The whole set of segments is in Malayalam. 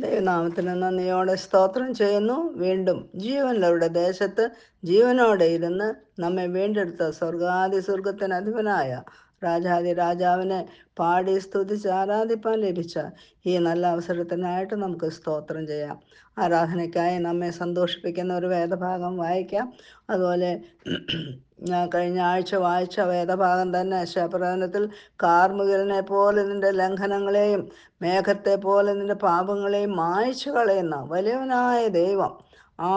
ദൈവനാമത്തിന് നന്ദിയോടെ സ്തോത്രം ചെയ്യുന്നു. വീണ്ടും ജീവനുള്ളവരുടെ ദേശത്ത് ജീവനോടെ ഇരുന്ന് നമ്മെ വീണ്ടെടുത്ത സ്വർഗാദി സ്വർഗത്തിന് അധിപനായ രാജാതി രാജാവിനെ പാടി സ്തുതിച്ച് ആരാധിപ്പാൻ ലഭിച്ച ഈ നല്ല അവസരത്തിനായിട്ട് നമുക്ക് സ്തോത്രം ചെയ്യാം. ആരാധനയ്ക്കായി നമ്മെ സന്തോഷിപ്പിക്കുന്ന ഒരു വേദഭാഗം വായിക്കാം. അതുപോലെ കഴിഞ്ഞ ആഴ്ച വായിച്ച വേദഭാഗം തന്നെ. ശബ്രവനത്തിൽ കാർമുകിലിനെ പോലെ നിന്റെ ലംഘനങ്ങളെയും മേഘത്തെ പോലെ നിന്റെ പാപങ്ങളെയും മായ്ച്ചു കളയുന്ന വലിയവനായ ദൈവം. ആ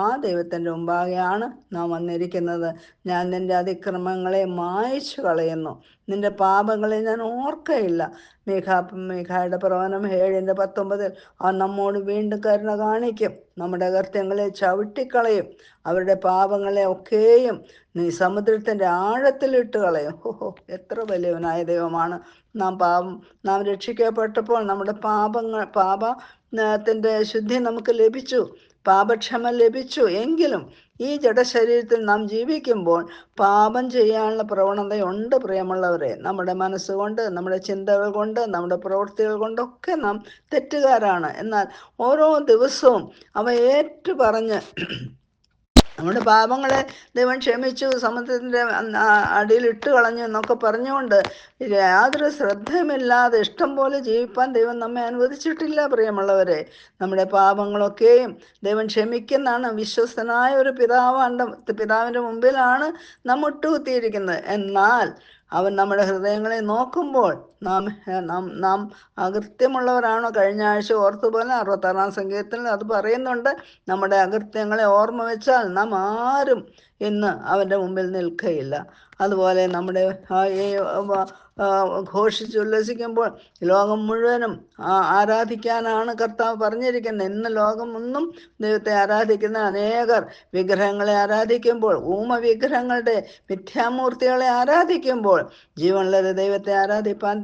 ആ ദൈവത്തിന്റെ മുമ്പാകെയാണ് നാം വന്നിരിക്കുന്നത്. ഞാൻ നിന്റെ അതിക്രമങ്ങളെ മായച്ചു കളയുന്നു നിന്റെ പാപങ്ങളെ ഞാൻ ഓർക്കയില്ല. മേഘ മേഘയുടെ പ്രവചനം ഏഴിന്റെ പത്തൊമ്പതിൽ അവൻ നമ്മോട് വീണ്ടും കരുണ കാണിക്കും. നമ്മുടെ അകൃത്യങ്ങളെ ചവിട്ടിക്കളയും. അവരുടെ പാപങ്ങളെ ഒക്കെയും നീ സമുദ്രത്തിന്റെ ആഴത്തിലിട്ട് കളയും ഓഹോ എത്ര വലിയവനായ ദൈവമാണ്. നാം പാപം നാം രക്ഷിക്കപ്പെട്ടപ്പോൾ നമ്മുടെ പാപങ്ങൾ പാപത്തിന്റെ ശുദ്ധി നമുക്ക് ലഭിച്ചു പാപക്ഷമ ലഭിച്ചു. എങ്കിലും ഈ ജഡശരീരത്തിൽ നാം ജീവിക്കുമ്പോൾ പാപം ചെയ്യാനുള്ള പ്രവണതയുണ്ട് പ്രിയമുള്ളവരെ. നമ്മുടെ മനസ്സുകൊണ്ട് നമ്മുടെ ചിന്തകൾ കൊണ്ട് നമ്മുടെ പ്രവൃത്തികൾ കൊണ്ടൊക്കെ നാം തെറ്റുകാരാണ്. എന്നാൽ ഓരോ ദിവസവും അവ ഏറ്റു പറഞ്ഞ് നമ്മുടെ പാപങ്ങളെ ദൈവം ക്ഷമിച്ചു സമുദ്രത്തിന്റെ അടിയിൽ ഇട്ട് കളഞ്ഞു എന്നൊക്കെ പറഞ്ഞുകൊണ്ട് യാതൊരു ശ്രദ്ധയുമില്ലാതെ ഇഷ്ടം പോലെ ജീവിപ്പാൻ ദൈവം നമ്മെ അനുവദിച്ചിട്ടില്ല പ്രിയമുള്ളവരെ. നമ്മുടെ പാപങ്ങളൊക്കെയും ദൈവം ക്ഷമിക്കുന്നതാണ് വിശ്വസ്തനായ ഒരു പിതാവാണ്ട് പിതാവിന്റെ മുമ്പിലാണ് നാം ഒട്ടുകുത്തിയിരിക്കുന്നത് എന്നാൽ അവൻ നമ്മുടെ ഹൃദയങ്ങളെ നോക്കുമ്പോൾ നാം നാം നാം അകൃത്യമുള്ളവരാണോ? കഴിഞ്ഞ ആഴ്ച ഓർത്തുപോലെ അറുപത്താറാം സംഗീതത്തിൽ അത് പറയുന്നുണ്ട്. നമ്മുടെ അകൃത്യങ്ങളെ ഓർമ്മ വെച്ചാൽ നാം ആരും ഇന്ന് അവന്റെ മുമ്പിൽ നിൽക്കുകയില്ല അതുപോലെ നമ്മുടെ ഘോഷിച്ചുല്ലസിക്കുമ്പോൾ ലോകം മുഴുവനും ആരാധിക്കാനാണ് കർത്താവ് പറഞ്ഞിരിക്കുന്നത്. ഇന്ന് ലോകം ഒന്നും ദൈവത്തെ ആരാധിക്കുന്ന അനേകർ വിഗ്രഹങ്ങളെ ആരാധിക്കുമ്പോൾ ഊമ വിഗ്രഹങ്ങളുടെ മിഥ്യാമൂർത്തികളെ ആരാധിക്കുമ്പോൾ ജീവനുള്ള ദൈവത്തെ ആരാധിപ്പാൻ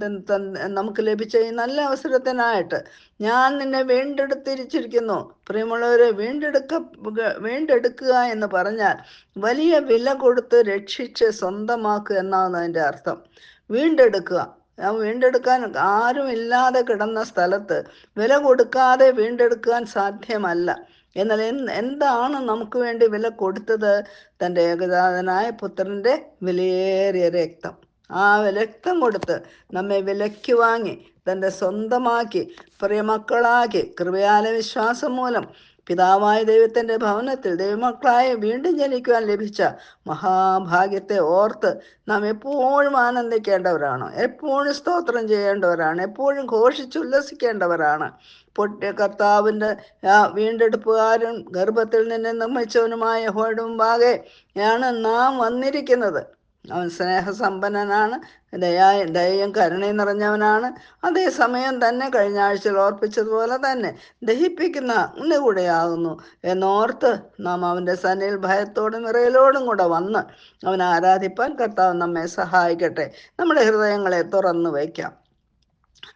നമുക്ക് ലഭിച്ച ഈ നല്ല അവസരത്തിനായിട്ട് ഞാൻ നിന്നെ വീണ്ടെടുത്തിരിച്ചിരിക്കുന്നു. പ്രിയമുള്ളവരെ വീണ്ടെടുക്ക വീണ്ടെടുക്കുക എന്ന് പറഞ്ഞാൽ വലിയ വില കൊടുത്ത് രക്ഷിച്ച് സ്വന്തമാക്കുക എന്നാണ് അതിന്റെ അർത്ഥം. വീണ്ടെടുക്കുക. വീണ്ടെടുക്കാൻ ആരും ഇല്ലാതെ കിടന്ന സ്ഥലത്ത് വില കൊടുക്കാതെ വീണ്ടെടുക്കാൻ സാധ്യമല്ല. എന്നാൽ എന്ത് എന്താണ് നമുക്ക് വേണ്ടി വില കൊടുത്തത്? തന്റെ ഏകജാതനായ പുത്രന്റെ വിലയേറിയ രക്തം. ആ രക്തം കൊടുത്ത് നമ്മെ വിലയ്ക്ക് വാങ്ങി തന്റെ സ്വന്തമാക്കി പ്രിയമക്കളാക്കി കൃപയാല വിശ്വാസം മൂലം പിതാവായ ദൈവത്തിന്റെ ഭവനത്തിൽ ദൈവമക്കളായി വീണ്ടും ജനിക്കുവാൻ ലഭിച്ച മഹാഭാഗ്യത്തെ ഓർത്ത് നാം എപ്പോഴും ആനന്ദിക്കേണ്ടവരാണ്. എപ്പോഴും സ്തോത്രം ചെയ്യേണ്ടവരാണ്. എപ്പോഴും ഘോഷിച്ചുല്ലസിക്കേണ്ടവരാണ് പൊട്ടിയ കർത്താവിന്റെ ആ വീണ്ടെടുപ്പുകാരൻ ഗർഭത്തിൽ നിന്ന് നിർമ്മിച്ചവനുമായ ഹോയുടെ മുമ്പാകെ ആണ് നാം വന്നിരിക്കുന്നത്. അവൻ സ്നേഹസമ്പന്നനാണ് ദയാ ദയയും കരുണയും നിറഞ്ഞവനാണ്. അതേസമയം തന്നെ കഴിഞ്ഞ ആഴ്ചയിൽ ഓർപ്പിച്ചതുപോലെ തന്നെ ദഹിപ്പിക്കുന്ന കൂടെയാകുന്നു എന്നോർത്ത് നാം അവന്റെ സന്നിയിൽ ഭയത്തോടും നിറയലോടും കൂടെ വന്ന് അവനെ ആരാധിപ്പാൻ കർത്താവ് നമ്മെ സഹായിക്കട്ടെ. നമ്മുടെ ഹൃദയങ്ങളെ തുറന്നു വയ്ക്കാം.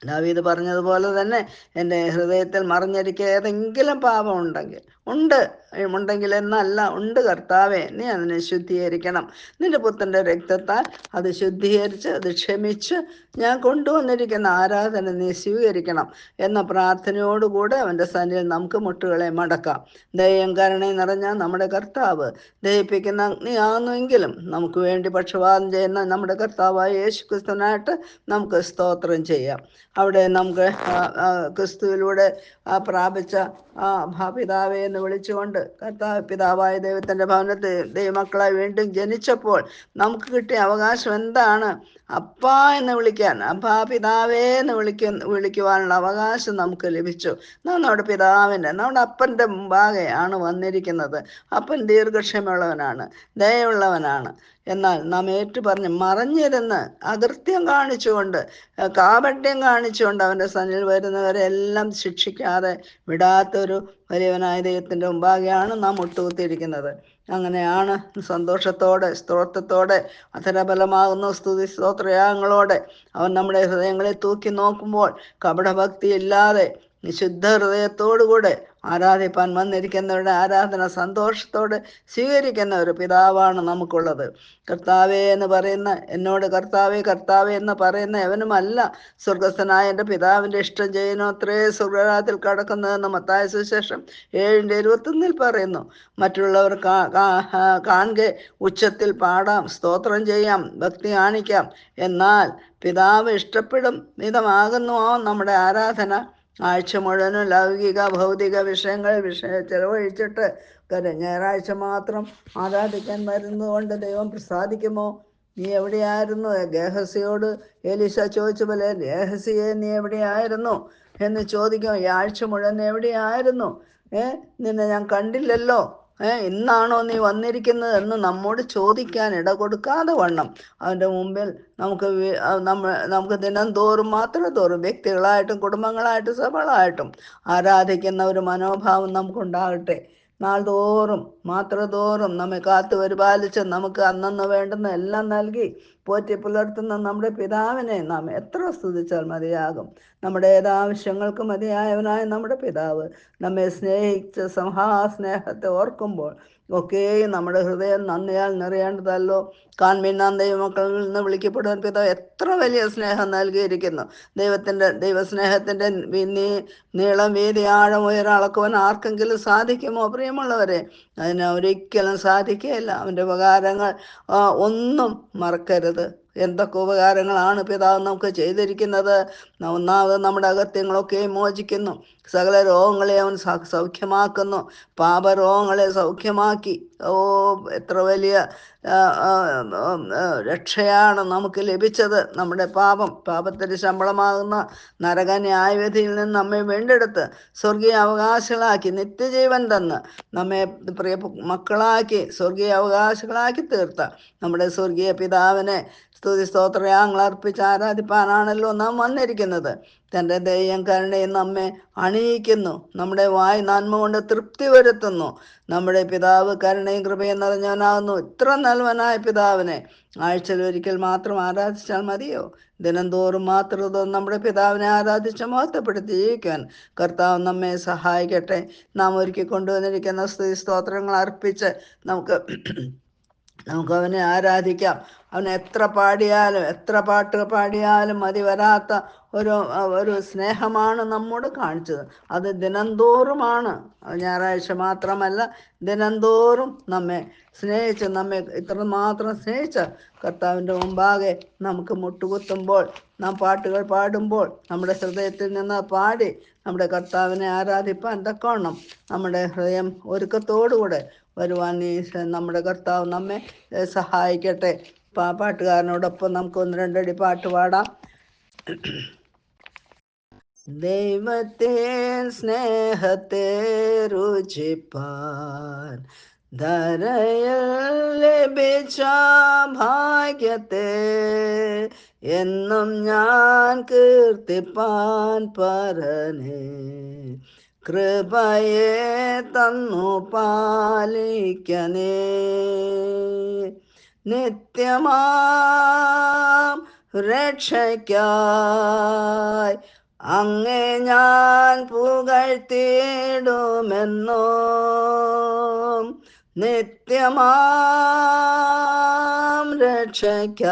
ദാവീദ് പറഞ്ഞതുപോലെ തന്നെ എന്റെ ഹൃദയത്തിൽ മറിഞ്ഞിരിക്കുക ഏതെങ്കിലും പാപം ഉണ്ടെങ്കിൽ ഉണ്ട്. ഉണ്ടെങ്കിൽ എന്നല്ല ഉണ്ട് കർത്താവെ നീ അതിനെ ശുദ്ധീകരിക്കണം. നിന്റെ പുത്രന്റെ രക്തത്താൽ അത് ശുദ്ധീകരിച്ച് അത് ക്ഷമിച്ച് ഞാൻ കൊണ്ടുവന്നിരിക്കുന്ന ആരാധന നീ സ്വീകരിക്കണം എന്ന പ്രാർത്ഥനയോടുകൂടെ അവന്റെ സന്നിധിയിൽ നമുക്ക് മുട്ടുകളെ മടക്കാം. ദയം കരുണയും നിറഞ്ഞ നമ്മുടെ കർത്താവ് ദഹിപ്പിക്കുന്ന അഗ്നിയാണെങ്കിലും നമുക്ക് വേണ്ടി പക്ഷപാതം ചെയ്യുന്ന നമ്മുടെ കർത്താവായ യേശു ക്രിസ്തുവിനായിട്ട് നമുക്ക് സ്തോത്രം ചെയ്യാം. അവിടെ നമുക്ക് ക്രിസ്തുവിലൂടെ പ്രാപിച്ച ആ ഭാപിതാവെ എന്ന് വിളിച്ചുകൊണ്ട് കർത്താവ് പിതാവായ ദൈവത്തിന്റെ ഭവനത്തിൽ ദൈവമക്കളായി വീണ്ടും ജനിച്ചപ്പോൾ നമുക്ക് കിട്ടിയ അവകാശം എന്താണ്? അപ്പ എന്ന് വിളിക്കാൻ അപ്പാ പിതാവേ എന്ന് വിളിക്ക വിളിക്കുവാനുള്ള അവകാശം നമുക്ക് ലഭിച്ചു. നമ്മുടെ പിതാവിന്റെ നമ്മുടെ അപ്പന്റെ മുമ്പാകെ ആണ് വന്നിരിക്കുന്നത്. അപ്പൻ ദീർഘക്ഷമയുള്ളവനാണ് ദയുള്ളവനാണ് എന്നാൽ നാം ഏറ്റു പറഞ്ഞ് മറഞ്ഞിരുന്ന് അകൃത്യം കാണിച്ചുകൊണ്ട് കാപട്യം കാണിച്ചുകൊണ്ട് അവന്റെ സന്നിൽ വരുന്നവരെ എല്ലാം ശിക്ഷിക്കാതെ വിടാത്തൊരു വലിയവനായ ദൈവത്തിന്റെ മുമ്പാകെയാണ് നാം ഒട്ടുകുത്തിയിരിക്കുന്നത്. അങ്ങനെയാണ് സന്തോഷത്തോടെ സ്തോത്രത്തോടെ അധരബലമാകുന്ന സ്തുതി സ്തോത്രയാഗങ്ങളോടെ അവൻ നമ്മുടെ ഹൃദയങ്ങളെ തൂക്കി നോക്കുമ്പോൾ കപടഭക്തി ഇല്ലാതെ നിശുദ്ധ ഹൃദയത്തോടുകൂടെ ആരാധിപ്പാൻ വന്നിരിക്കുന്നവരുടെ ആരാധന സന്തോഷത്തോടെ സ്വീകരിക്കുന്ന ഒരു പിതാവാണ് നമുക്കുള്ളത്. കർത്താവേ എന്ന് പറയുന്ന എന്നോട് കർത്താവേ കർത്താവേ എന്ന് പറയുന്ന എവനുമല്ല സ്വർഗസ്ഥനായ എന്റെ പിതാവിന്റെ ഇഷ്ടം ചെയ്യുന്നു അത്രേ സ്വർഗരാത്തിൽ കടക്കുന്നതെന്ന് മത്തായ സുശേഷം ഏഴിന്റെ ഇരുപത്തൊന്നിൽ പറയുന്നു. മറ്റുള്ളവർ കാ- കാ- ഉച്ചത്തിൽ പാടാം സ്തോത്രം ചെയ്യാം ഭക്തി കാണിക്കാം. എന്നാൽ പിതാവ് ഇഷ്ടപ്പെടും വിധമാകുന്നുവോ നമ്മുടെ ആരാധന. ആഴ്ച മുഴുവനും ലൗകിക ഭൗതിക വിഷയങ്ങൾ വിഷയ ചെലവഴിച്ചിട്ട് ഞായറാഴ്ച മാത്രം ആരാധിക്കാൻ വരുന്നതുകൊണ്ട് ദൈവം പ്രസാദിക്കുമോ? നീ എവിടെയായിരുന്നു? ഗേഹസിയോട് എലിശ ചോദിച്ചു പോലെ ഗേഹസിയെ നീ എവിടെയായിരുന്നു? എന്ന് ചോദിക്കും ഈ ആഴ്ച മുഴുവൻ എവിടെയായിരുന്നു? ഏ നിന്നെ ഞാൻ കണ്ടില്ലല്ലോ. ഏ ഇന്നാണോ നീ വന്നിരിക്കുന്നത് എന്ന് നമ്മോട് ചോദിക്കാൻ ഇട കൊടുക്കാതെ വണ്ണം. അവന്റെ മുമ്പിൽ നമുക്ക് നമ്മൾ നമുക്ക് ദിനം തോറും മാത്രം തോറും വ്യക്തികളായിട്ടും കുടുംബങ്ങളായിട്ടും സഭകളായിട്ടും ആരാധിക്കുന്ന ഒരു മനോഭാവം നമുക്കുണ്ടാകട്ടെ. നാൾതോറും മാത്രതോറും നമ്മെ കാത്തു പരിപാലിച്ച് നമുക്ക് അന്നന്ന് വേണ്ടുന്ന എല്ലാം നൽകി പോറ്റി പുലർത്തുന്ന നമ്മുടെ പിതാവിനെ നാം എത്ര സ്തുതിച്ചാൽ മതിയാകും? നമ്മുടെ ഏതാവശ്യങ്ങൾക്ക് മതിയായവനായ നമ്മുടെ പിതാവ് നമ്മെ സ്നേഹിച്ച് സംഹാസ്നേഹത്തെ ഓർക്കുമ്പോൾ ഒക്കെയും നമ്മുടെ ഹൃദയം നന്ദിയാൽ നിറയേണ്ടതല്ലോ. കാൺമീന്നാൻ ദൈവമക്കളിൽ നിന്ന് വിളിക്കപ്പെടുവാൻ പിതാവ് എത്ര വലിയ സ്നേഹം നൽകിയിരിക്കുന്നു. ദൈവത്തിന്റെ ദൈവസ്നേഹത്തിന്റെ നീളം വീതി ആഴം ഉയരളക്കുവാൻ ആർക്കെങ്കിലും സാധിക്കുമോ? പ്രിയമുള്ളവരെ അതിന് ഒരിക്കലും സാധിക്കുകയില്ല. അവന്റെ ഉപകാരങ്ങൾ ഒന്നും മറക്കരുത്. പറയുന്നത് എന്തൊക്കെ ഉപകാരങ്ങളാണ് പിതാവ് നമുക്ക് ചെയ്തിരിക്കുന്നത്? ഒന്നാമത് നമ്മുടെ അകത്യങ്ങളൊക്കെ മോചിക്കുന്നു. സകല രോഗങ്ങളെ അവൻ സൗഖ്യമാക്കുന്നു. പാപരോഗങ്ങളെ സൗഖ്യമാക്കി. ഓ എത്ര വലിയ രക്ഷയാണ് നമുക്ക് ലഭിച്ചത്. നമ്മുടെ പാപം പാപത്തിന്റെ ശമ്പളമാകുന്ന നരക ന്യായവിധിയിൽ നിന്ന് നമ്മെ വീണ്ടെടുത്ത് സ്വർഗീയ അവകാശങ്ങളാക്കി നിത്യജീവൻ തന്ന് നമ്മെ പ്രിയ മക്കളാക്കി സ്വർഗീയ അവകാശങ്ങളാക്കി തീർത്ത. നമ്മുടെ സ്വർഗീയ പിതാവിനെ സ്തുതി സ്തോത്രയാങ്ങൾ അർപ്പിച്ച് ആരാധിപ്പാനാണല്ലോ നാം വന്നിരിക്കുന്നത്. തന്റെ ദയ്യം കരുണയും നമ്മെ അണിയിക്കുന്നു. നമ്മുടെ വായ് നന്മ കൊണ്ട് തൃപ്തി വരുത്തുന്നു. നമ്മുടെ പിതാവ് കരുണയും കൃപയും നിറഞ്ഞവനാകുന്നു. ഇത്ര നൽവനായ പിതാവിനെ ആഴ്ചയിൽ ഒരിക്കൽ മാത്രം ആരാധിച്ചാൽ മതിയോ? ദിനംതോറും മാത്രം നമ്മുടെ പിതാവിനെ ആരാധിച്ച് മഹത്വപ്പെടുത്തി ജീവിക്കാൻ കർത്താവ് നമ്മെ സഹായിക്കട്ടെ. നാം ഒരുക്കി കൊണ്ടുവന്നിരിക്കുന്ന സ്തുതി സ്തോത്രങ്ങൾ അർപ്പിച്ച് നമുക്ക് നമുക്ക് അവനെ ആരാധിക്കാം. അവൻ എത്ര പാടിയാലും എത്ര പാട്ട് പാടിയാലും മതി വരാത്ത ഒരു ഒരു സ്നേഹമാണ് നമ്മോട് കാണിച്ചത്. അത് ദിനംതോറുമാണ്. ഞായറാഴ്ച മാത്രമല്ല ദിനംതോറും നമ്മെ സ്നേഹിച്ച് നമ്മെ ഇത്രമാത്രം സ്നേഹിച്ച കർത്താവിന്റെ മുമ്പാകെ നമുക്ക് മുട്ടുകുത്തുമ്പോൾ നാം പാട്ടുകൾ പാടുമ്പോൾ നമ്മുടെ ഹൃദയത്തിൽ നിന്ന് പാടി നമ്മുടെ കർത്താവിനെ ആരാധിപ്പാൻ തക്കവണ്ണം നമ്മുടെ ഹൃദയം ഒരുക്കത്തോടുകൂടെ വരുവാൻ നീ നമ്മുടെ കർത്താവ് നമ്മെ സഹായിക്കട്ടെ. പാ പാട്ടുകാരനോടൊപ്പം നമുക്ക് ഒന്ന് രണ്ടടി പാട്ട് പാടാം. ദൈവത്തെ സ്നേഹത്തെ രുചിപ്പാൻ ധരയിൽ ലഭിച്ച ഭാഗ്യത്തെ എന്നും ഞാൻ കീർത്തിപ്പാൻ പരനെ. കൃപയെ തന്നു പാലിക്കനേ നിത്യമാം രക്ഷയ്ക്കായി അങ്ങേ ഞാൻ പുകഴ്ത്തിയിടുമെന്നോ നിത്യമാം രക്ഷയ്ക്കായി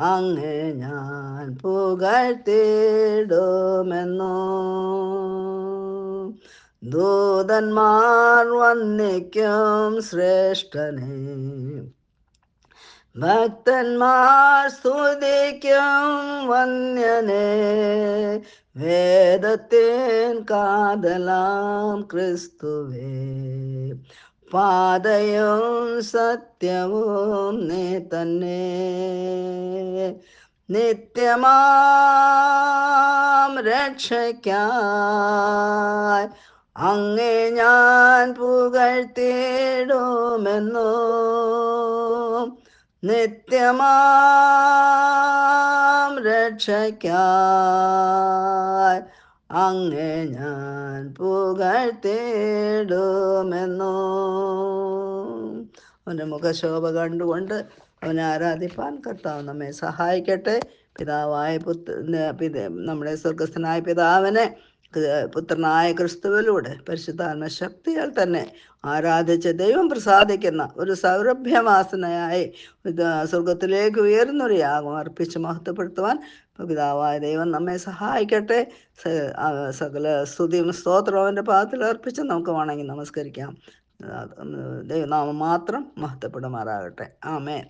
അങ്ങേ ഞാൻ പുകഴ്ത്തിടുമെന്നോ ദൂതന്മാർ വന്നിക്കും ശ്രേഷ്ഠനെ. ഭക്തന്മാർ സ്തുതിക്കും വന്യനെ. വേദത്തിൻ കാതലാം ക്രിസ്തുവേ. പാതയും സത്യവും നീ തന്നെ. നിത്യമാം രക്ഷയ്ക്കായി അങ്ങേ ഞാൻ പുകഴ്ത്തിയിടുമെന്നോ നിത്യമാം രക്ഷയ്ക്കായി അങ്ങേ ഞാൻ പുകഴ്ത്തിയിടുമെന്നോ അവന്റെ മുഖശോഭ കണ്ടുകൊണ്ട് അവനെ ആരാധിപ്പാൻ കർത്താവ് നമ്മെ സഹായിക്കട്ടെ. പിതാവായ പുത്ര പിത നമ്മുടെ സ്വർഗസ്ഥനായ പിതാവിനെ പുത്രനായ ക്രിസ്തുവിലൂടെ പരിശുദ്ധാത്മ ശക്തിയാൽ തന്നെ ആരാധിച്ച് ദൈവം പ്രസാദിക്കുന്ന ഒരു സൗരഭ്യവാസനയായി സ്വർഗത്തിലേക്ക് ഉയർന്നൊരു യാഗം അർപ്പിച്ച് മഹത്വപ്പെടുത്തുവാൻ പിതാവായ ദൈവം നമ്മെ സഹായിക്കട്ടെ. സകല സ്തുതിയും സ്തോത്രവും അവന്റെ പാദത്തിൽ അർപ്പിച്ച് നമുക്ക് വേണമെങ്കിൽ നമസ്കരിക്കാം. ദൈവനാമം മാത്രം മഹത്വപ്പെടുമാറാകട്ടെ. ആമേൻ.